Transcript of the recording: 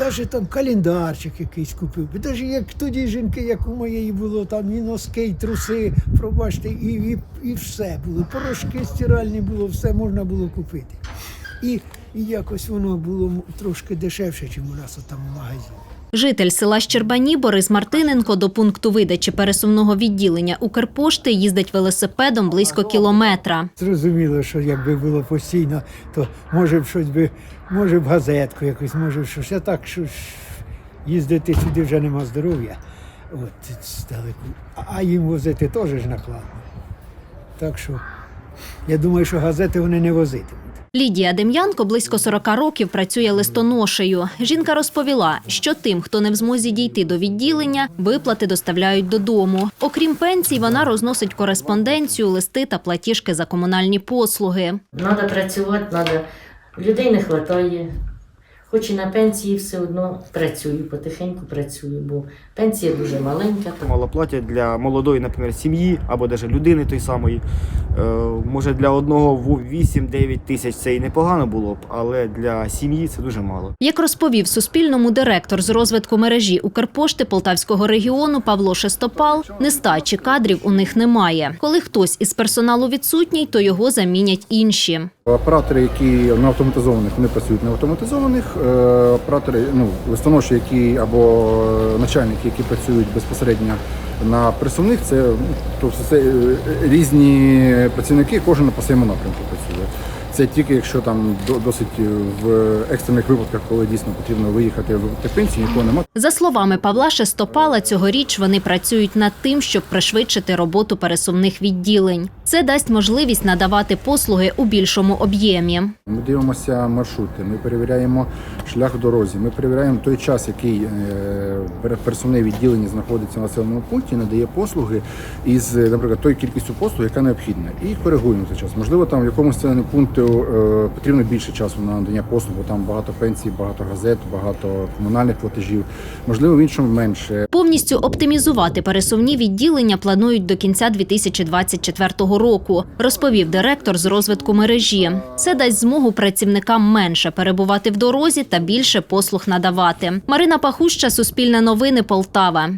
Даже там календарчик якийсь купив. Навіть як тоді жінки, як у моєї було, там і носки, і труси, пробачте, і, і, і все було. Порошки стиральні було, все можна було купити. І, і якось воно було трошки дешевше, ніж у нас там в магазині. Житель села Щербані Борис Мартиненко до пункту видачі пересувного відділення Укрпошти їздить велосипедом близько кілометра. Зрозуміло, що якби було постійно, то може б щось би, може б газетку якусь, може щось. А так, що їздити сюди вже нема здоров'я. От здалеку. А їм возити теж ж накладно. Так що я думаю, що газети вони не возитимуть. Лідія Дем'янко близько 40 років працює листоношею. Жінка розповіла, що тим, хто не в змозі дійти до відділення, виплати доставляють додому. Окрім пенсій, вона розносить кореспонденцію, листи та платіжки за комунальні послуги. Треба працювати, треба. Людей не вистачає. Хоч і на пенсії все одно працюю, потихеньку працюю, бо пенсія дуже маленька. Мало платять для молодої, наприклад, сім'ї або навіть людини той самої. Е, може для одного в 8-9 тисяч це і непогано було б, але для сім'ї це дуже мало. Як розповів Суспільному директор з розвитку мережі Укрпошти Полтавського регіону Павло Шестопал, нестачі кадрів у них немає. Коли хтось із персоналу відсутній, то його замінять інші. Оператори, які на автоматизованих, вони працюють на автоматизованих. Е, Оператори, ну, листоноші, які або е, начальники, які працюють безпосередньо на присувних, це то тобто це е, різні працівники, кожен по своєму напрямку працює. Це тільки якщо там до- досить в екстрених випадках, коли дійсно потрібно виїхати в пенсію, нікого немає. За словами Павла Шестопала, цьогоріч вони працюють над тим, щоб пришвидшити роботу пересувних відділень. Це дасть можливість надавати послуги у більшому об'ємі. Ми дивимося маршрути, ми перевіряємо шлях в дорозі, ми перевіряємо той час, який е, персональне відділення знаходиться в населеному пункті, надає послуги із, е, наприклад, тою кількістю послуг, яка необхідна, і коригуємо цей час. Можливо, там в якомусь населеному пункту е, потрібно більше часу на надання послуг, бо там багато пенсій, багато газет, багато комунальних платежів. Можливо, в іншому менше. Повністю оптимізувати пересувні відділення планують до кінця 2024 року, розповів директор з розвитку мережі. Це дасть змогу працівникам менше перебувати в дорозі та більше послуг надавати. Марина Пахуща, Суспільне новини, Полтава.